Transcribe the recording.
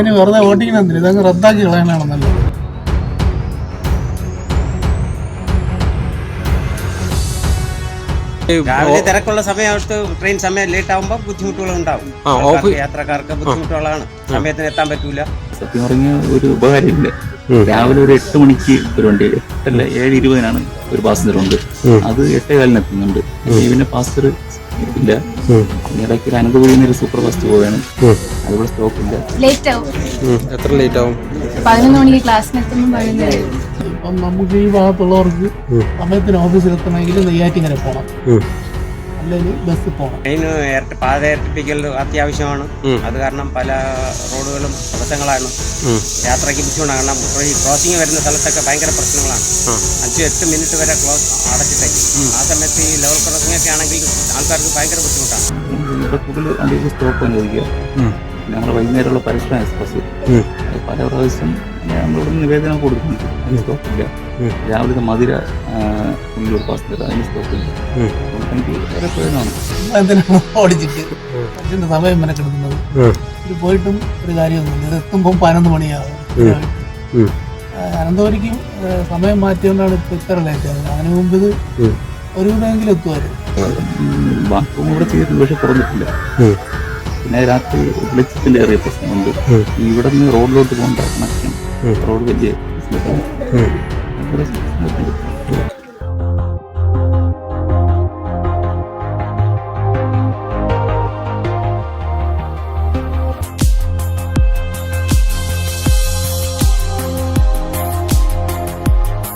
അതിന് വെറുതെ ഓട്ടിക്കണം ഇതങ്ങ് റദ്ദാക്കി കളയാനാണ് നല്ലത്. രാവിലെ തിരക്കുള്ള സമയത്ത് ട്രെയിൻ സമയം ലേറ്റ് ആകുമ്പോൾ ബുദ്ധിമുട്ടുകൾ ഉണ്ടാവും യാത്രക്കാർക്ക് ബുദ്ധിമുട്ടുകളാണ്. സമയത്തിന് എത്താൻ പറ്റൂല. സത്യം പറഞ്ഞ ഒരു ഉപകാരമില്ല. രാവിലെ ഒരു എട്ട് മണിക്ക് ഒരു വണ്ടി എട്ടല്ല ഏഴ് ഇരുപതിനാണ് ഒരു പാസഞ്ചർ ഉണ്ട്. അത് എട്ടേ കാലിന് എത്തുന്നുണ്ട്. ഈ പിന്നെ പാസഞ്ചർ ഇല്ല. ഇടയ്ക്ക് ഒരു സൂപ്പർ ഫാസ്റ്റ് പോവാണ്. അതുപോലെ സ്റ്റോക്ക് ഇല്ല. ലേറ്റ് ആവും. എത്ര ലേറ്റ് ആവും? പതിനൊന്ന് മണിക്ക് പതിനൊന്ന് ഇപ്പം നമുക്ക് ഈ ഭാഗത്തുള്ളവർക്ക് സമയത്തിന് ഓഫീസിൽ എത്തണമെങ്കിൽ നെയ്യാറ്റിങ്ങനെ പോകണം. അല്ലെങ്കിൽ ബസ് പോകണം അതിന് ഇരട്ടി പാത ഇരട്ടിപ്പിക്കൽ അത്യാവശ്യമാണ്. അത് കാരണം പല റോഡുകളും തടസ്സങ്ങളാണ്. യാത്രയ്ക്ക് ബുദ്ധിമുട്ടാണ്. കാരണം ഈ ക്രോസിംഗ് വരുന്ന സ്ഥലത്തൊക്കെ ഭയങ്കര പ്രശ്നങ്ങളാണ്. അഞ്ച് എട്ട് മിനിറ്റ് വരെ ക്ലോസ് അടച്ചിട്ടേക്ക് ആ സമയത്ത് ഈ ലെവൽ ക്രോസിംഗ് ഒക്കെ ആണെങ്കിൽ ആൾക്കാർക്ക് ഭയങ്കര ബുദ്ധിമുട്ടാണ്. ഞങ്ങൾ സ്റ്റോപ്പ് നമ്മൾ വൈകുന്നേരമുള്ള പരിശ്രമം എക്സ്പ്രസ് പല പ്രാവശ്യം നമ്മളിവിടെ നിവേദനം കൊടുക്കുന്നുണ്ട്. അതിന് ഇല്ല. രാവിലത്തെ മധുര ഉള്ളൂർ പാസഞ്ചർ അതിന് സ്റ്റോപ്പ് ഇല്ല. ഉം. അതുകൊണ്ട് എനിക്ക് വളരെ പ്രയോജനമാണ്. ഇപ്പം എന്തിനാണ് ഓടിച്ചിട്ട്? അതിന്റെ സമയം മെനക്കെടുക്കുന്നത് ഉം. ഇത് പോയിട്ടും ഒരു കാര്യമൊന്നുമില്ല ഇത് എത്തുമ്പം പതിനൊന്ന് മണിയാകും അനന്തപുരിക്കും സമയം മാറ്റിയോണ്ടാണ് ഇപ്പൊ ഇത്ര ലേറ്റ് ആകുന്നത് അതിന് മുമ്പ് ഇത് ഒരു മണിയെങ്കിലും എത്തുമായിരുന്നു. ബാത്റൂം ഇവിടെ ചെയ്തിട്ടുണ്ട് പക്ഷെ തുറന്നിട്ടില്ല. പിന്നെ രാത്രി വെളിച്ചത്തിന്റെ ഏറിയ പ്രശ്നമുണ്ട്. ഇവിടെ നിന്ന് റോഡിലോട്ട് പോകേണ്ട. കണക്ഷൻ റോഡ് വലിയ